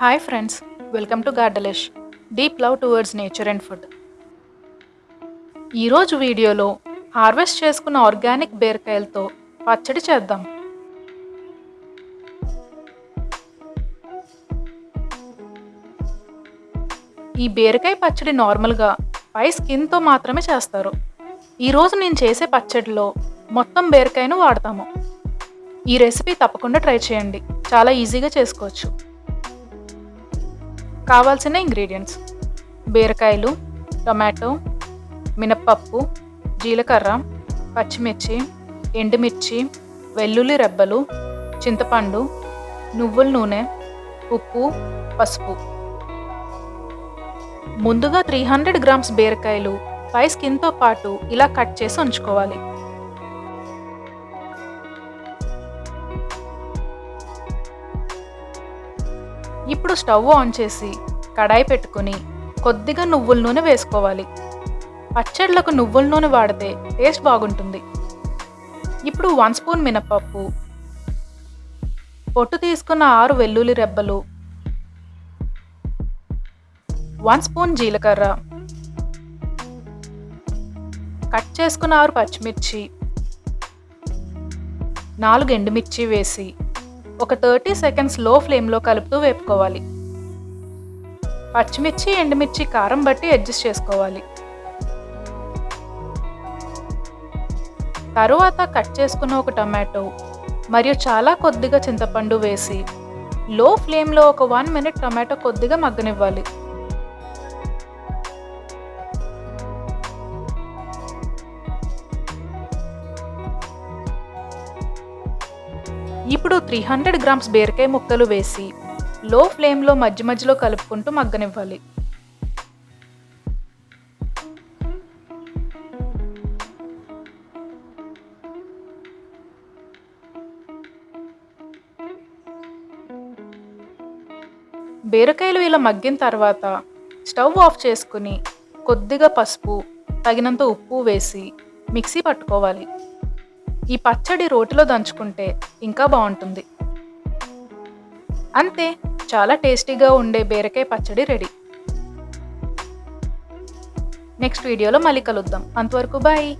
Hi friends welcome to గార్డలిష్ deep love towards nature and food ఈరోజు వీడియోలో harvest చేసుకున్న organic బీరకాయలతో పచ్చడి చేద్దాం. ఈ బీరకాయ పచ్చడి నార్మల్గా పై స్కిన్తో మాత్రమే చేస్తారు. ఈరోజు నేను చేసే పచ్చడిలో మొత్తం బీరకాయను వాడతాము. ఈ రెసిపీ తప్పకుండా ట్రై చేయండి. చాలా ఈజీగా చేసుకోవచ్చు. కావాల్సిన ఇంగ్రీడియంట్స్ బీరకాయలు టొమాటో మినప్పప్పు జీలకర్ర పచ్చిమిర్చి ఎండుమిర్చి వెల్లుల్లి రెబ్బలు చింతపండు నువ్వుల నూనె ఉప్పు పసుపు. ముందుగా త్రీ హండ్రెడ్ గ్రామ్స్ బీరకాయలు పై స్కిన్తో పాటు ఇలా కట్ చేసి ఉంచుకోవాలి. ఇప్పుడు స్టవ్ ఆన్ చేసి కడాయి పెట్టుకుని కొద్దిగా నువ్వుల నూనె వేసుకోవాలి. పచ్చళ్ళకు నువ్వుల నూనె వాడితే టేస్ట్ బాగుంటుంది. ఇప్పుడు వన్ స్పూన్ మినపప్పు పొట్టు తీసుకున్న ఆరు వెల్లుల్లి రెబ్బలు వన్ స్పూన్ జీలకర్ర కట్ చేసుకున్న ఆరు పచ్చిమిర్చి నాలుగు ఎండుమిర్చి వేసి ఒక థర్టీ సెకండ్స్లో ఫ్లేమ్లో కలుపుతూ వేపుకోవాలి. పచ్చిమిర్చి ఎండుమిర్చి కారం బట్టి అడ్జస్ట్ చేసుకోవాలి. తరువాత కట్ చేసుకున్న ఒక టమాటో మరియు చాలా కొద్దిగా చింతపండు వేసి లో ఫ్లేమ్లో ఒక వన్ మినిట్ టమాటో కొద్దిగా మగ్గనివ్వాలి. ఇప్పుడు త్రీ హండ్రెడ్ గ్రామ్స్ బీరకాయ ముక్కలు వేసి లో ఫ్లేమ్లో మధ్య మధ్యలో కలుపుకుంటూ మగ్గనివ్వాలి. బీరకాయలు ఇలా మగ్గిన తర్వాత స్టవ్ ఆఫ్ చేసుకుని కొద్దిగా పసుపు తగినంత ఉప్పు వేసి మిక్సీ పట్టుకోవాలి. ఈ పచ్చడి రోటిలో దంచుకుంటే ఇంకా బాగుంటుంది. అంతే చాలా టేస్టీగా ఉండే బీరకాయ పచ్చడి రెడీ. నెక్స్ట్ వీడియోలో మళ్ళీ కలుద్దాం. అంతవరకు బాయ్.